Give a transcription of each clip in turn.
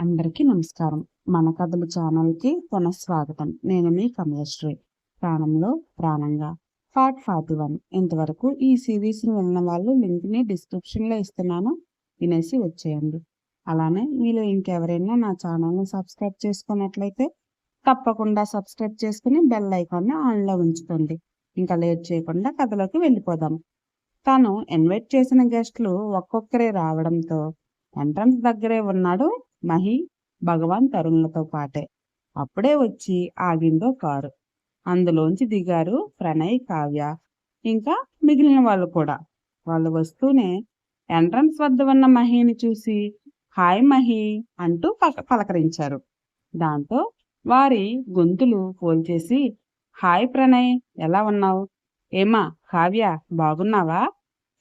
అందరికీ నమస్కారం. మన కథలు ఛానల్కి పునఃస్వాగతం నేను మీ కమలశ్రీ ప్రాణంలో ప్రాణంగా. Part forty one. ఇంతవరకు ఈ సిరీస్ని విన్న వాళ్ళు లింక్ని డిస్క్రిప్షన్లో ఇస్తున్నాను. వినేసి వచ్చేయండి. అలానే మీరు ఇంకెవరైనా నా ఛానల్ని సబ్స్క్రైబ్ చేసుకున్నట్లయితే తప్పకుండా సబ్స్క్రైబ్ చేసుకుని బెల్ ఐకాన్ని ఆన్లో ఉంచుకోండి. ఇంకా లేట్ చేయకుండా కథలోకి వెళ్ళిపోదాం. తాను ఇన్వైట్ చేసిన గెస్ట్లు ఒక్కొక్కరే రావడంతో ఎంట్రన్స్ దగ్గరే ఉన్నాడు. మహి భగవాన్ తరుణులతో పాటే. అప్పుడే వచ్చి ఆగిందో కారు. అందులోంచి దిగారు ప్రణయ్ కావ్య. ఇంకా మిగిలిన వాళ్ళు కూడా. వాళ్ళు వస్తూనే ఎంట్రన్స్ వద్ద ఉన్న మహిని చూసి హాయ్ మహి అంటూ పలకరించారు. దాంతో వారి గొంతులు పోల్చేసి హాయ్ ప్రణయ్ ఎలా ఉన్నావు? ఏమా కావ్య బాగున్నావా?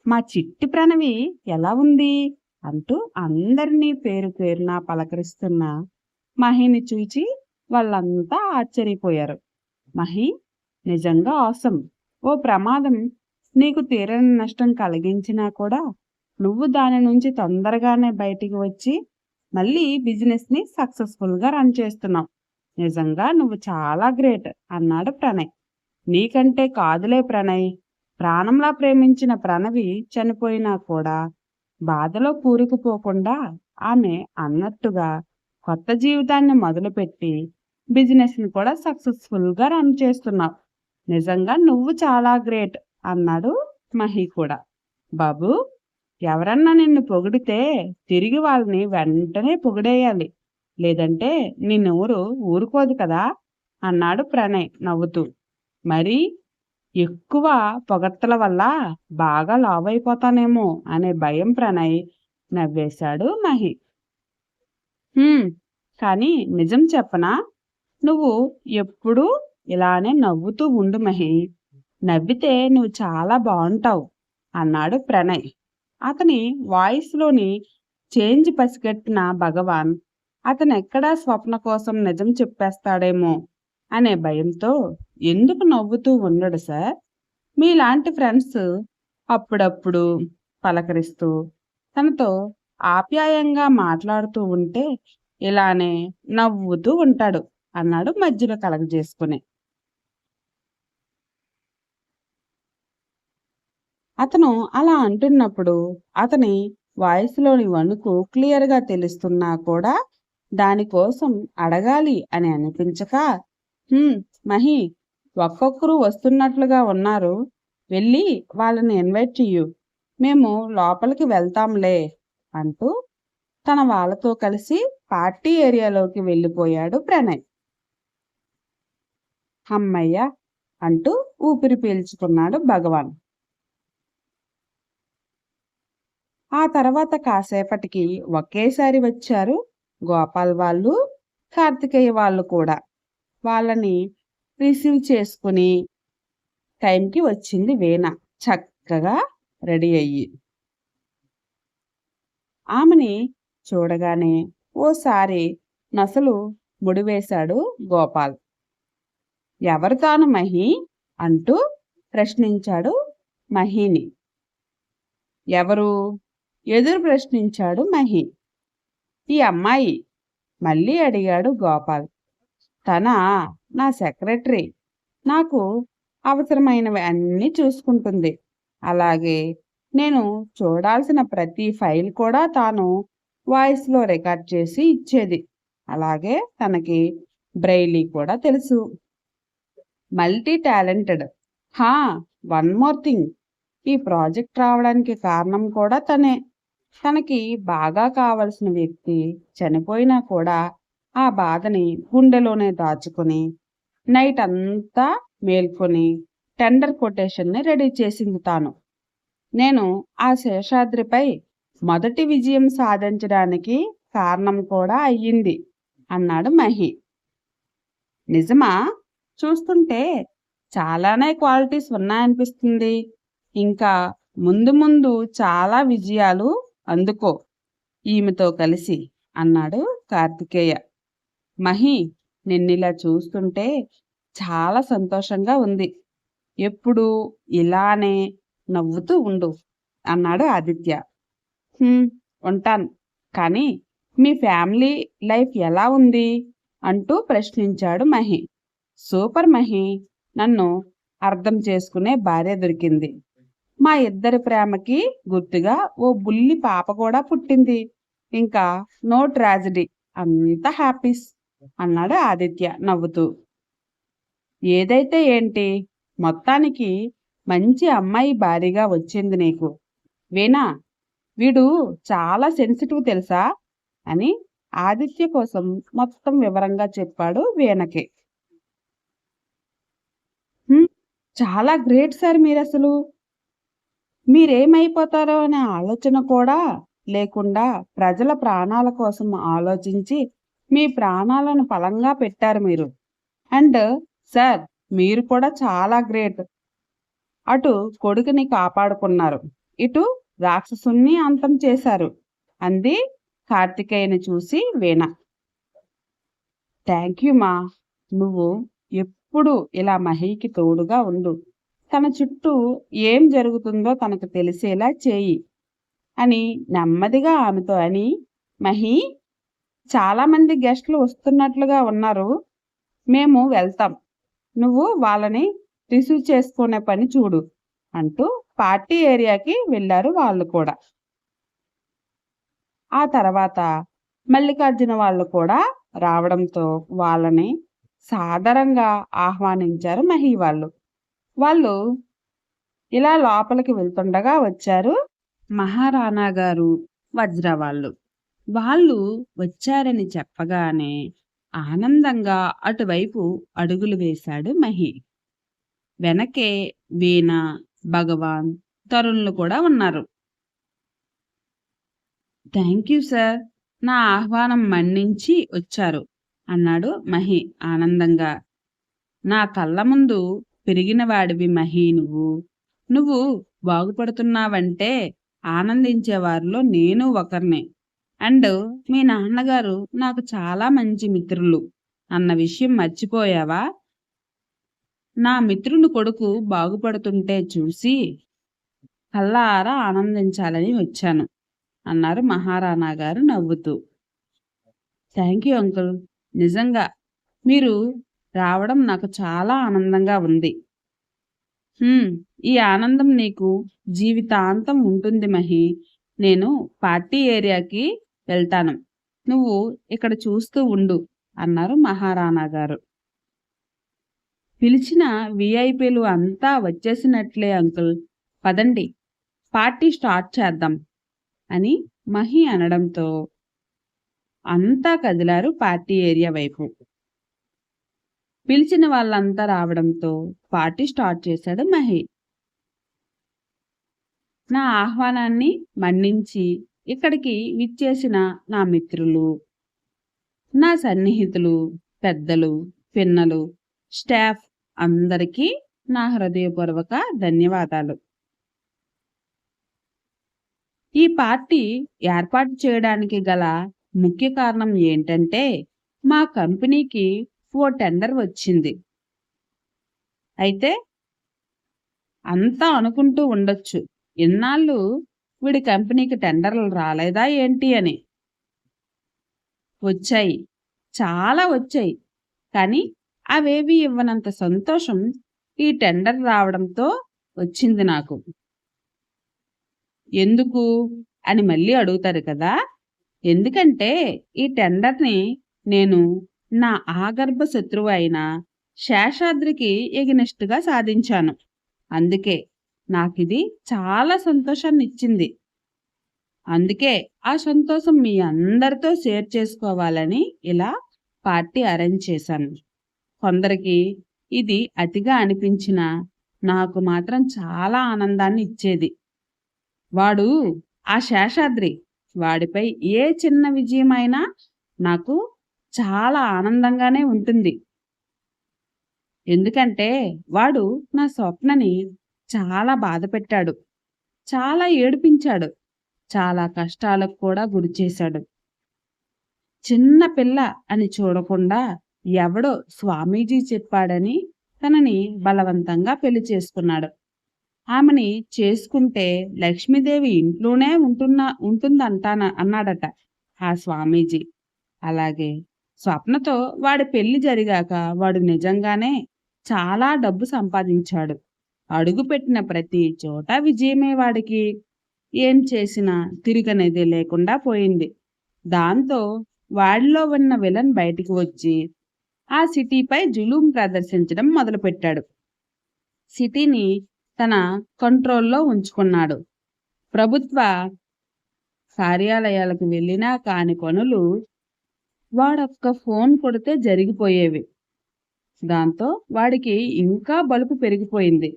మా చిట్టి ప్రణవి ఎలా ఉంది? అంటూ అందరినీ పేరు పేరున పలకరిస్తున్న మహిని చూచి వాళ్ళంతా ఆశ్చర్యపోయారు. మహి నిజంగా ఆసం ఓ ప్రమాదం. నీకు తీరని నష్టం కలిగించినా కూడా నువ్వు దాని నుంచి తొందరగానే బయటికి వచ్చి మళ్ళీ బిజినెస్ని సక్సెస్ఫుల్గా రన్ చేస్తున్నావు. నిజంగా నువ్వు చాలా గ్రేట్ అన్నాడు ప్రణయ్. నీకంటే కాదులే ప్రణయ్. ప్రాణంలా ప్రేమించిన ప్రణవి చనిపోయినా కూడా బాధలో కూరుకుపోకుండా ఆమె అన్నట్టుగా కొత్త జీవితాన్ని మొదలుపెట్టి బిజినెస్ని కూడా సక్సెస్ఫుల్గా రన్ చేస్తున్నావు. నిజంగా నువ్వు చాలా గ్రేట్ అన్నాడు మహి కూడా. బాబు ఎవరన్నా నిన్ను పొగిడితే తిరిగి వాళ్ళని వెంటనే పొగిడేయాలి. లేదంటే నిన్నెవరు ఊరుకోదు కదా? అన్నాడు ప్రణయ్ నవ్వుతూ. మరి ఎక్కువ పొగడ్తల వల్ల బాగా లావ్ అయిపోతానేమో అనే భయం ప్రణయ్ నవ్వేశాడు మహి. కానీ నిజం చెప్పనా? నువ్వు ఎప్పుడూ ఇలానే నవ్వుతూ ఉండు మహి. నవ్వితే నువ్వు చాలా బాగుంటావు అన్నాడు ప్రణయ్. అతని వాయిస్లోని చేంజ్ పసిగట్టిన భగవాన్ అతను ఎక్కడా స్వప్న కోసం నిజం చెప్పేస్తాడేమో అనే భయంతో ఎందుకు నవ్వుతూ ఉండడు సార్? మీలాంటి ఫ్రెండ్స్ అప్పుడప్పుడు పలకరిస్తూ తనతో ఆప్యాయంగా మాట్లాడుతూ ఉంటే ఇలానే నవ్వుతూ ఉంటాడు అన్నాడు మధ్యలో కలగజేసుకుని అతను అలా అంటున్నప్పుడు అతని వాయిస్లోని వణుకు క్లియర్గా తెలుస్తున్నా కూడా దానికోసం అడగాలి అని అనిపించక మహి. ఒక్కొక్కరు వస్తున్నట్లుగా ఉన్నారు. వెళ్ళి వాళ్ళని ఇన్వైట్ చెయ్యు. మేము లోపలికి వెళ్తాంలే అంటూ తన వాళ్ళతో కలిసి పార్టీ ఏరియాలోకి వెళ్ళిపోయాడు ప్రణయ్. అమ్మయ్య అంటూ ఊపిరి పీల్చుకున్నాడు భగవాన్. ఆ తర్వాత కాసేపటికి ఒకేసారి వచ్చారు గోపాల్ వాళ్ళు కార్తికేయ వాళ్ళు కూడా. వాళ్ళని రిసీవ్ చేసుకుని టైంకి వచ్చింది వీణ. చక్కగా రెడీ అయ్యి. ఆమెని చూడగానే ఓసారి నసలు ముడివేశాడు గోపాల్. ఎవరు తాను మహి? అంటూ ప్రశ్నించాడు మహిని. ఎవరు? ఎదురు ప్రశ్నించాడు మహి. ఈ అమ్మాయి? మళ్ళీ అడిగాడు గోపాల్. తన? నా సెక్రటరీ. నాకు అవసరమైనవి అన్నీ చూసుకుంటుంది. అలాగే నేను చూడాల్సిన ప్రతి ఫైల్ కూడా తాను వాయిస్లో రికార్డ్ చేసి ఇచ్చేది. అలాగే తనకి బ్రైలీ కూడా తెలుసు. మల్టీ టాలెంటెడ్ హా! One more thing. ఈ ప్రాజెక్ట్ రావడానికి కారణం కూడా తనే. తనకి బాగా కావలసిన వ్యక్తి చనిపోయినా కూడా ఆ బాధని గుండెలోనే దాచుకుని నైట్ అంతా మేల్కొని టెండర్ కొటేషన్ని రెడీ చేసింది తాను. నేను ఆ శేషాద్రిపై మొదటి విజయం సాధించడానికి కారణం కూడా అయ్యింది అన్నాడు మహి. నిజమా? చూస్తుంటే చాలానే క్వాలిటీస్ ఉన్నాయనిపిస్తుంది. ఇంకా ముందు ముందు చాలా విజయాలు అందుకో ఈమెతో కలిసి అన్నాడు కార్తికేయ. మహి నిన్నిలా చూస్తుంటే చాలా సంతోషంగా ఉంది. ఎప్పుడు ఇలానే నవ్వుతూ ఉండు అన్నాడు ఆదిత్య. ఉంటాను. కానీ మీ ఫ్యామిలీ లైఫ్ ఎలా ఉంది? అంటూ ప్రశ్నించాడు మహి. సూపర్ మహి నన్ను అర్థం చేసుకునే భార్య దొరికింది. మా ఇద్దరి ప్రేమకి గుర్తుగా ఓ బుల్లి పాప కూడా పుట్టింది. ఇంకా నో ట్రాజడీ అంత హ్యాపీస్. అన్నాడు ఆదిత్య నవ్వుతూ. ఏదైతే ఏంటి? మొత్తానికి మంచి అమ్మాయి భారీగా వచ్చింది నీకు. వేనా వీడు చాలా సెన్సిటివ్ తెలుసా? అని ఆదిత్య కోసం మొత్తం వివరంగా చెప్పాడు వీణకి. చాలా గ్రేట్ సార్ మీరు అసలు మీరేమైపోతారో అనే ఆలోచన కూడా లేకుండా ప్రజల ప్రాణాల కోసం ఆలోచించి మీ ప్రాణాలను ఫలంగా పెట్టారు మీరు. అండ్ సార్ మీరు కూడా చాలా గ్రేట్. అటు కొడుకుని కాపాడుకున్నారు. ఇటు రాక్షసుని అంతం చేశారు. అంది కార్తికేయని చూసి వీణ. థ్యాంక్ యూ మా. నువ్వు ఎప్పుడు ఇలా మహికి తోడుగా ఉండు. తన చుట్టూ ఏం జరుగుతుందో తనకు తెలిసేలా చేయి. అని నెమ్మదిగా ఆమెతో అని మహి చాలామంది గెస్ట్లు వస్తున్నట్లుగా ఉన్నారు. మేము వెళ్తాం. నువ్వు వాళ్ళని రిసీవ్ చేసుకునే పని చూడు అంటూ పార్టీ ఏరియాకి వెళ్ళారు వాళ్ళు కూడా. ఆ తర్వాత మల్లికార్జున వాళ్ళు కూడా రావడంతో వాళ్ళని సాధారణంగా ఆహ్వానించారు మహి వాళ్ళు. వాళ్ళు ఇలా లోపలికి వెళ్తుండగా వచ్చారు మహారాణా గారు వజ్రవాళ్ళు వాళ్ళు వచ్చారని చెప్పగానే ఆనందంగా అటువైపు అడుగులు వేశాడు మహి. వెనకే వీణ భగవాన్ తరుణ్లు కూడా ఉన్నారు. Thank you sir. నా ఆహ్వానం మన్నించి వచ్చారు అన్నాడు మహి ఆనందంగా. నా కళ్ళ ముందు పెరిగిన వాడివి మహి నువ్వు. నువ్వు బాగుపడుతున్నావంటే ఆనందించేవారిలో నేను ఒకరిని. అండ్ మీ నాన్నగారు నాకు చాలా మంచి మిత్రులు. అన్న విషయం మర్చిపోయావా? నా మిత్రుని కొడుకు బాగుపడుతుంటే చూసి కల్లారా ఆనందించాలని వచ్చాను అన్నారు మహారాణా గారు నవ్వుతూ. Thank you uncle. నిజంగా మీరు రావడం నాకు చాలా ఆనందంగా ఉంది. ఈ ఆనందం నీకు జీవితాంతం ఉంటుంది మహి. నేను పార్టీ ఏరియాకి వెళ్తాను. నువ్వు ఇక్కడ చూస్తూ ఉండు అన్నారు మహారాణా గారు. పిలిచిన విఐపీలు అంతా వచ్చేసినట్లే అంకుల్. పదండి పార్టీ స్టార్ట్ చేద్దాం అని మహి అనడంతో అంతా కదిలారు పార్టీ ఏరియా వైపు. పిలిచిన వాళ్ళంతా రావడంతో పార్టీ స్టార్ట్ చేశాడు మహి. నా ఆహ్వానాన్ని మన్నించి ఇక్కడికి విచ్చేసిన నా మిత్రులు నా సన్నిహితులు పెద్దలు పిన్నలు స్టాఫ్ అందరికీ నా హృదయపూర్వక ధన్యవాదాలు. ఈ పార్టీ ఏర్పాటు చేయడానికి గల ముఖ్య కారణం ఏంటంటే మా కంపెనీకి ఓ టెండర్ వచ్చింది. అయితే అంతా అనుకుంటూ ఉండొచ్చు. ఇన్నాళ్ళు వీడి కంపెనీకి టెండర్లు రాలేదా ఏంటి అని? వచ్చాయి. చాలా వచ్చాయి. కానీ అవేవి ఇవ్వనంత సంతోషం ఈ టెండర్ రావడంతో వచ్చింది నాకు. ఎందుకు? అని మళ్ళీ అడుగుతారు కదా? ఎందుకంటే ఈ టెండర్ని నేను నా ఆగర్భ శత్రువు అయిన శేషాద్రికి ఎగినెస్ట్గా సాధించాను. అందుకే నాకిది చాలా సంతోషాన్ని ఇచ్చింది అందుకే ఆ సంతోషం మీ అందరితో షేర్ చేసుకోవాలని ఇలా పార్టీ అరేంజ్ చేశాను. కొందరికి ఇది అతిగా అనిపించిన నాకు మాత్రం చాలా ఆనందాన్ని ఇచ్చేది వాడు ఆ శేషాద్రి వాడిపై ఏ చిన్న విజయమైనా నాకు చాలా ఆనందంగానే ఉంటుంది. ఎందుకంటే వాడు నా స్వప్నని చాలా బాధ పెట్టాడు. చాలా ఏడిపించాడు. చాలా కష్టాలకు కూడా గురి చేశాడు. చిన్న పిల్ల అని చూడకుండా ఎవడో స్వామీజీ చెప్పాడని తనని బలవంతంగా పెళ్ళి చేసుకున్నాడు. ఆమెని చేసుకుంటే లక్ష్మీదేవి ఇంట్లోనే ఉంటున్నా ఉంటుందంటాన అన్నాడట ఆ స్వామీజీ. అలాగే స్వప్నతో వాడి పెళ్ళి జరిగాక వాడు నిజంగానే చాలా డబ్బు సంపాదించాడు. అడుగుపెట్టిన ప్రతి చోట విజయమే వాడికి ఏం చేసినా తిరిగనేది లేకుండా పోయింది. దాంతో వాడిలో ఉన్న విలన్ బయటికి వచ్చి ఆ సిటీపై జులూం ప్రదర్శించడం మొదలుపెట్టాడు. సిటీని తన కంట్రోల్లో ఉంచుకున్నాడు. ప్రభుత్వ కార్యాలయాలకు వెళ్ళినా కాని పనులు వాడొక్క ఫోన్ కొడితే జరిగిపోయేవి. దాంతో వాడికి ఇంకా బలుపు పెరిగిపోయింది.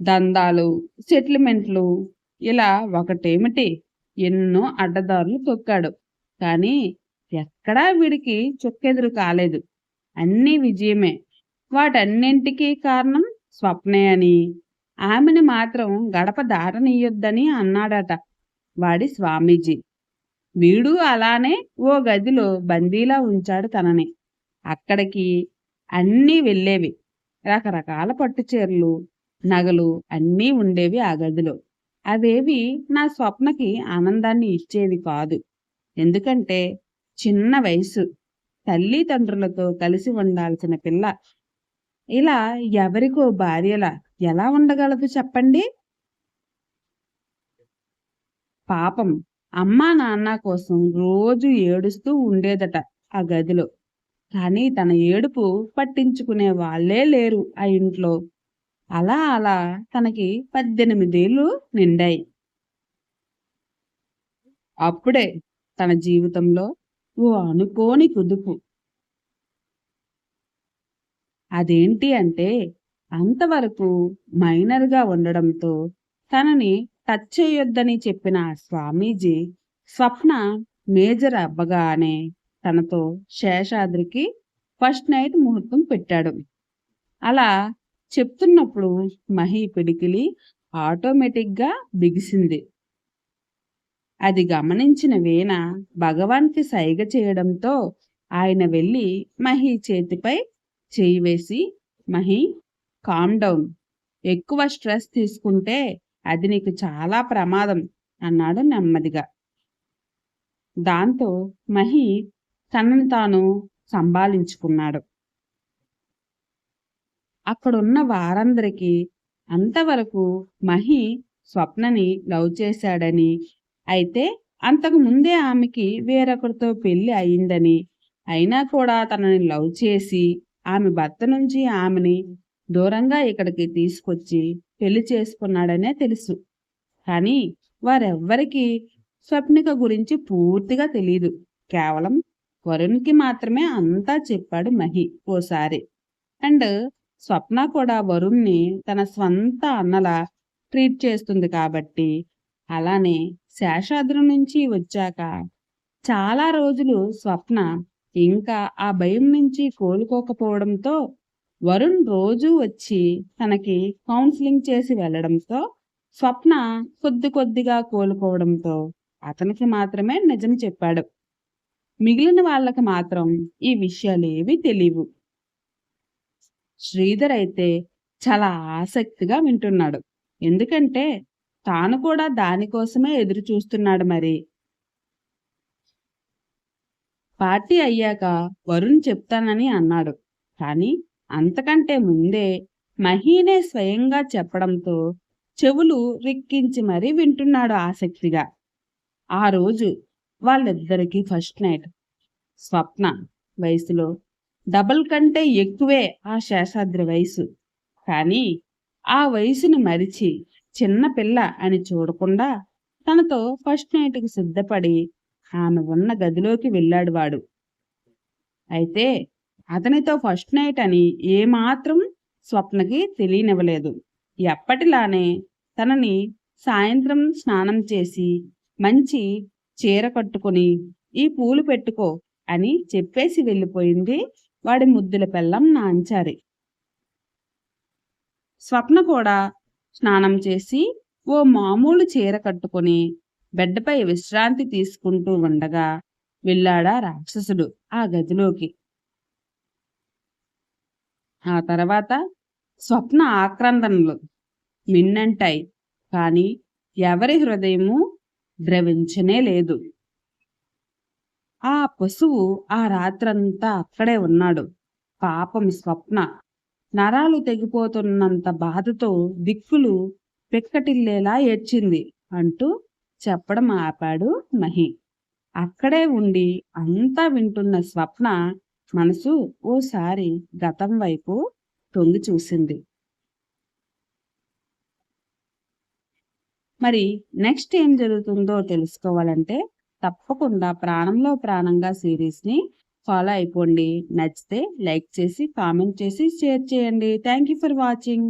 దందాలు సెటిల్మెంట్లు ఇలా ఒకటేమిటి? ఎన్నో అడ్డదారులు తొక్కాడు. కానీ ఎక్కడా వీడికి చుక్కెదురు కాలేదు. అన్నీ విజయమే. వాటన్నింటికీ కారణం స్వప్నే అని. ఆమెని మాత్రం గడప దారనీయొద్దని అన్నాడట వాడి స్వామీజీ. వీడు అలానే ఓ గదిలో బందీలా ఉంచాడు తనని. అక్కడికి అన్నీ వెళ్ళేవి. రకరకాల పట్టుచీరలు నగలు అన్నీ ఉండేవి ఆ గదిలో. అవేవి నా స్వప్నకి ఆనందాన్ని ఇచ్చేవి కాదు. ఎందుకంటే చిన్న వయసు తల్లిదండ్రులతో కలిసి ఉండాల్సిన పిల్ల. ఇలా ఎవరికో భార్యలా ఎలా ఉండగలదు చెప్పండి? పాపం అమ్మా నాన్న కోసం రోజు ఏడుస్తూ ఉండేదట ఆ గదిలో. కానీ తన ఏడుపు పట్టించుకునే వాళ్ళే లేరు ఆ ఇంట్లో. అలా అలా తనకి పద్దెనిమిదేళ్ళు నిండాయి. అప్పుడే తన జీవితంలో ఓ అనుకోని కుదుపు. అదేంటి అంటే అంతవరకు మైనర్గా ఉండడంతో తనని టచ్ చేయొద్దని చెప్పిన స్వామీజీ స్వప్న మేజర్ అవ్వగానే తనతో శేషాద్రికి ఫస్ట్ నైట్ ముహూర్తం పెట్టాడు. అలా చెప్తున్నప్పుడు మహి పిడికిలి ఆటోమేటిక్గా బిగిసింది. అది గమనించిన వీణ భగవాన్కి సైగ చేయడంతో ఆయన వెళ్ళి మహి చేతిపై చేయి వేసి మహి కామ్ డౌన్ ఎక్కువ స్ట్రెస్ తీసుకుంటే అది నీకు చాలా ప్రమాదం అన్నాడు నెమ్మదిగా. దాంతో మహి తనను తాను సంభాలించుకున్నాడు. అక్కడున్న వారందరికీ అంతవరకు మహి స్వప్నని లవ్ చేశాడని. అయితే అంతకు ముందే ఆమెకి వేరొకరితో పెళ్ళి అయిందని. అయినా కూడా తనని లవ్ చేసి ఆమె భర్త నుంచి ఆమెని దూరంగా ఇక్కడికి తీసుకొచ్చి పెళ్ళి చేసుకున్నాడనే తెలుసు. కానీ వారెవ్వరికీ స్వప్నిక గురించి పూర్తిగా తెలియదు కేవలం వరుణ్కి మాత్రమే అంతా చెప్పాడు మహి ఓసారి. అండ్ స్వప్న కూడా వరుణ్ని తన స్వంత అన్నలా ట్రీట్ చేస్తుంది కాబట్టి అలానే శేషాద్రి నుంచి వచ్చాక చాలా రోజులు స్వప్న ఇంకా ఆ భయం నుంచి కోలుకోకపోవడంతో వరుణ్ రోజు వచ్చి తనకి కౌన్సిలింగ్ చేసి వెళ్ళడంతో స్వప్న కొద్ది కొద్దిగా కోలుకోవడంతో అతనికి మాత్రమే నిజం చెప్పాడు. మిగిలిన వాళ్ళకి మాత్రం ఈ విషయాలు ఏవి తెలియవు. శ్రీధర్ అయితే చాలా ఆసక్తిగా వింటున్నాడు. ఎందుకంటే తాను కూడా దానికోసమే ఎదురు చూస్తున్నాడు మరి. పార్టీ అయ్యాక వరుణ్ చెప్తానని అన్నాడు. కానీ అంతకంటే ముందే మహీనే స్వయంగా చెప్పడంతో చెవులు రిక్కించి మరీ వింటున్నాడు ఆసక్తిగా. ఆ రోజు వాళ్ళిద్దరికీ ఫస్ట్ నైట్. స్వప్న వయసులో డబల్ కంటే ఎక్కువే ఆ శేషాద్రి వయసు. కానీ ఆ వయసును మరిచి చిన్న పిల్ల అని చూడకుండా తనతో ఫస్ట్ నైట్కి సిద్ధపడి ఆమె ఉన్న గదిలోకి వెళ్ళాడు వాడు. అయితే అతనితో ఫస్ట్ నైట్ అని ఏమాత్రం స్వప్నకి తెలియనివ్వలేదు. ఎప్పటిలానే తనని సాయంత్రం స్నానం చేసి మంచి చీర కట్టుకుని ఈ పూలు పెట్టుకో అని చెప్పేసి వెళ్ళిపోయింది వాడి ముద్దుల పెళ్ళం నాంచారి. స్వప్న కూడా స్నానం చేసి ఓ మామూలు చీర కట్టుకుని బెడ్పై విశ్రాంతి తీసుకుంటూ ఉండగా వెళ్ళాడా రాక్షసుడు ఆ గదిలోకి. ఆ తర్వాత స్వప్న ఆక్రందనలు మిన్నంటాయి కానీ ఎవరి హృదయము ద్రవించనే లేదు. ఆ పశువు ఆ రాత్రంతా అక్కడే ఉన్నాడు. పాపం స్వప్న. నరాలు తెగిపోతున్నంత బాధతో దిక్కులు పెక్కటిల్లేలా ఏడ్చింది అంటూ చెప్పడం ఆపాడు మహి. అక్కడే ఉండి అంతా వింటున్న స్వప్న మనసు ఓసారి గతం వైపు తొంగి చూసింది. మరి నెక్స్ట్ ఏం జరుగుతుందో తెలుసుకోవాలంటే తప్పకుండా ప్రాణంలో ప్రాణంగా సిరీస్ని ఫాలో అయిపోండి. నచ్చితే లైక్ చేసి కామెంట్ చేసి షేర్ చేయండి. Thank you for watching.